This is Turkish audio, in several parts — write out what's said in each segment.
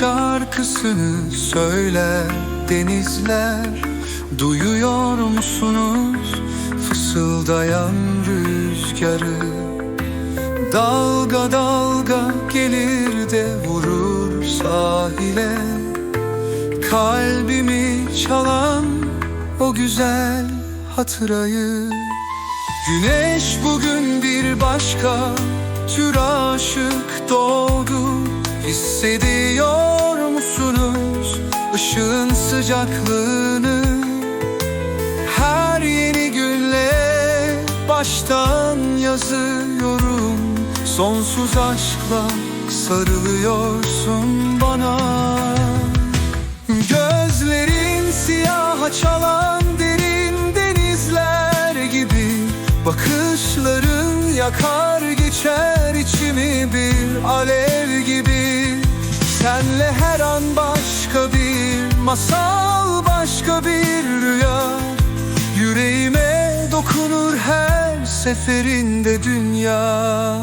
şarkısını söyler denizler. Duyuyor musunuz fısıldayan rüzgarı? Dalga dalga gelir de vurur sahile. Kalbimi çalan o güzel hatırayı. Güneş bugün bir başka tür aşık doğdu Hissediyor musunuz ışığın sıcaklığını? Her yeni günle baştan yazıyorum. Sonsuz aşkla sarılıyorsun bana. Gözlerin siyaha çalan derin denizler gibi Bakışların yakar geçer içimi bir alev gibi. Senle her an başka bir masal başka bir rüya. Yüreğime dokunur her seferinde dünya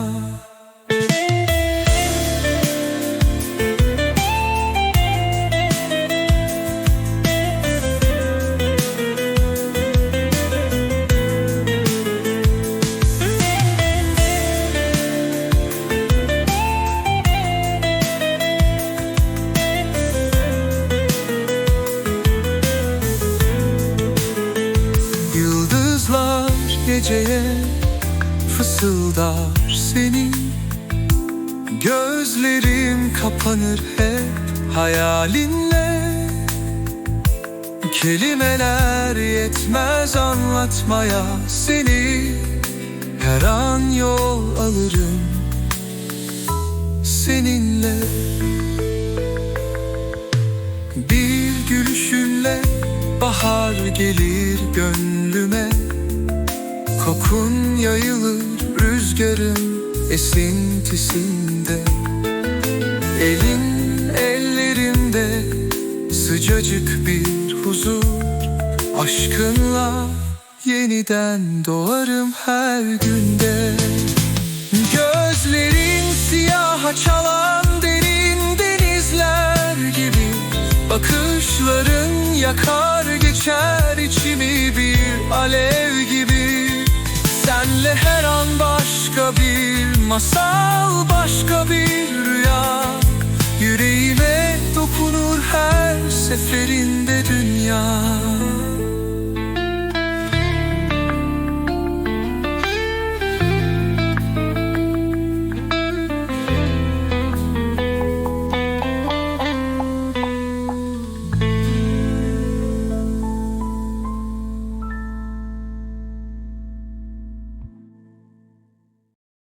geceye fısıldar seni. Gözlerim kapanır hep hayalinle. Kelimeler yetmez anlatmaya seni. Her an yol alırım seninle. Bir gülüşünle bahar gelir gönlüme Kokun yayılır rüzgarın esintisinde. Elin ellerimde sıcacık bir huzur. Aşkınla yeniden doğarım her günde. Gözlerin siyaha çalan derin denizler gibi. Bakışların yakar geçer içimi bir alev masal başka bir rüya. Yüreğime dokunur her seferinde dünya